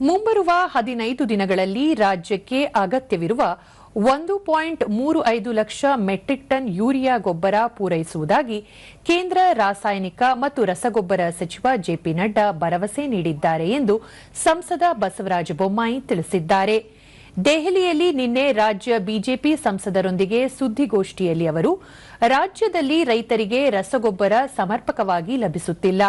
ಮುಂಬರುವ ಹದಿನೈದು ದಿನಗಳಲ್ಲಿ ರಾಜ್ಯಕ್ಕೆ ಅಗತ್ಯವಿರುವ ಒಂದು ಪಾಯಿಂಟ್ ಮೂರು ಐದು ಲಕ್ಷ ಮೆಟ್ರಿಕ್ ಟನ್ ಯೂರಿಯಾ ಗೊಬ್ಬರ ಪೂರೈಸುವುದಾಗಿ ಕೇಂದ್ರ ರಾಸಾಯನಿಕ ಮತ್ತು ರಸಗೊಬ್ಬರ ಸಚಿವ ಜೆಪಿ ನಡ್ಡಾ ಭರವಸೆ ನೀಡಿದ್ದಾರೆ ಎಂದು ಸಂಸದ ಬಸವರಾಜ ಬೊಮ್ಮಾಯಿ ತಿಳಿಸಿದ್ದಾರೆ. ದೆಹಲಿಯಲ್ಲಿ ನಿನ್ನೆ ರಾಜ್ಯ ಬಿಜೆಪಿ ಸಂಸದರೊಂದಿಗೆ ಸುದ್ದಿಗೋಷ್ಠಿಯಲ್ಲಿ ಅವರು, ರಾಜ್ಯದಲ್ಲಿ ರೈತರಿಗೆ ರಸಗೊಬ್ಬರ ಸಮರ್ಪಕವಾಗಿ ಲಭಿಸುತ್ತಿಲ್ಲ.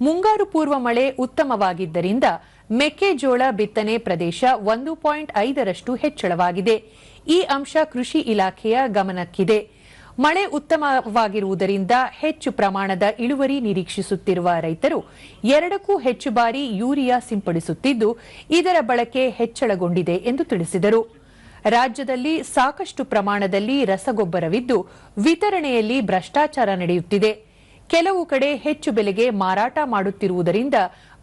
ಮುಂಗಾರು ಪೂರ್ವ ಮಳೆ ಉತ್ತಮವಾಗಿದ್ದರಿಂದ ಮೆಕ್ಕೆಜೋಳ ಬಿತ್ತನೆ ಪ್ರದೇಶ ಒಂದು ಪಾಯಿಂಟ್ ಐದರಷ್ಟು ಹೆಚ್ಚಳವಾಗಿದೆ. ಈ ಅಂಶ ಕೃಷಿ ಇಲಾಖೆಯ ಗಮನಕ್ಕಿದೆ. ಮಳೆ ಉತ್ತಮವಾಗಿರುವುದರಿಂದ ಹೆಚ್ಚು ಪ್ರಮಾಣದ ಇಳುವರಿ ನಿರೀಕ್ಷಿಸುತ್ತಿರುವ ರೈತರು ಎರಡಕ್ಕೂ ಹೆಚ್ಚು ಬಾರಿ ಯೂರಿಯಾ ಸಿಂಪಡಿಸುತ್ತಿದ್ದು, ಇದರ ಬಳಕೆ ಹೆಚ್ಚಳಗೊಂಡಿದೆ ಎಂದು ತಿಳಿಸಿದರು. ರಾಜ್ಯದಲ್ಲಿ ಸಾಕಷ್ಟು ಪ್ರಮಾಣದಲ್ಲಿ ರಸಗೊಬ್ಬರವಿದ್ದು, ವಿತರಣೆಯಲ್ಲಿ ಭ್ರಷ್ಟಾಚಾರ ನಡೆಯುತ್ತಿದೆ. ಕೆಲವು ಕಡೆ ಹೆಚ್ಚು ಬೆಲೆಗೆ ಮಾರಾಟ ಮಾಡುತ್ತಿರುವುದರಿಂದ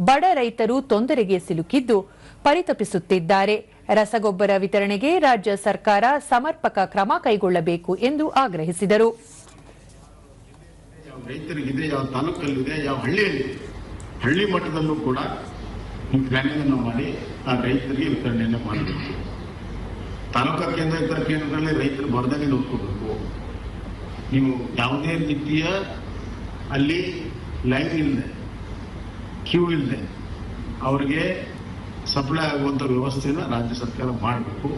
ಬಡ ರೈತರು ತೊಂದರೆಗೆ ಸಿಲುಕಿದ್ದು ಪರಿತಪಿಸುತ್ತಿದ್ದಾರೆ. ರಸಗೊಬ್ಬರ ವಿತರಣೆಗೆ ರಾಜ್ಯ ಸರ್ಕಾರ ಸಮರ್ಪಕ ಕ್ರಮ ಕೈಗೊಳ್ಳಬೇಕು ಎಂದು ಆಗ್ರಹಿಸಿದರು. ರೈತರಿಗಿದೆ, ಯಾವ ತಾಲೂಕಲ್ಲಿದೆ, ಯಾವ ಹಳ್ಳಿಯಲ್ಲಿದೆ ಹಳ್ಳಿ ಮಟ್ಟದಲ್ಲೂ ಕೂಡ ಈ ಪ್ಲಾನಿಂಗ್ ಅನ್ನು ಮಾಡಿ ಆ ರೈತರಿಗೆ ವಿತರಣೆಯನ್ನು ಮಾಡಬೇಕು. ತಾಲೂಕಾ ಕೇಂದ್ರ ಇತರ ಕೇಂದ್ರಗಳಲ್ಲಿ ರೈತರು ಬರ್ದಂಗೆ ನೋಡ್ಕೋಬೇಕು. ನೀವು ಯಾವುದೇ ರೀತಿಯ ಅಲ್ಲಿ ಲೈನ್ ಇಲ್ಲದೆ ಕ್ಯೂ ಇಲ್ಲದೆ ಅವ್ರಿಗೆ ಸಪ್ಲೈ ಆಗುವಂಥ ವ್ಯವಸ್ಥೆಯನ್ನು ರಾಜ್ಯ ಸರ್ಕಾರ ಮಾಡಬೇಕು.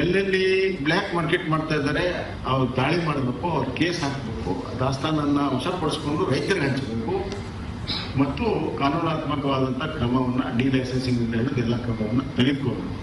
ಎಲ್ಲೆಲ್ಲಿ ಬ್ಲ್ಯಾಕ್ ಮಾರ್ಕೆಟ್ ಮಾಡ್ತಾ ಇದ್ದಾರೆ, ಅವ್ರು ದಾಳಿ ಮಾಡಬೇಕು, ಅವ್ರ ಕೇಸ್ ಹಾಕಬೇಕು, ದಾಸ್ತಾನನ್ನು ವಶಪಡಿಸ್ಕೊಂಡು ರೈತರಿಗೆ ಹಂಚಬೇಕು. ಮತ್ತು ಕಾನೂನಾತ್ಮಕವಾದಂತಹ ಕ್ರಮವನ್ನು ಡಿ ಲೈಸೆನ್ಸಿಂಗ್ ಎಲ್ಲ ಕ್ರಮವನ್ನು ತೆಗೆದುಕೋಬೇಕು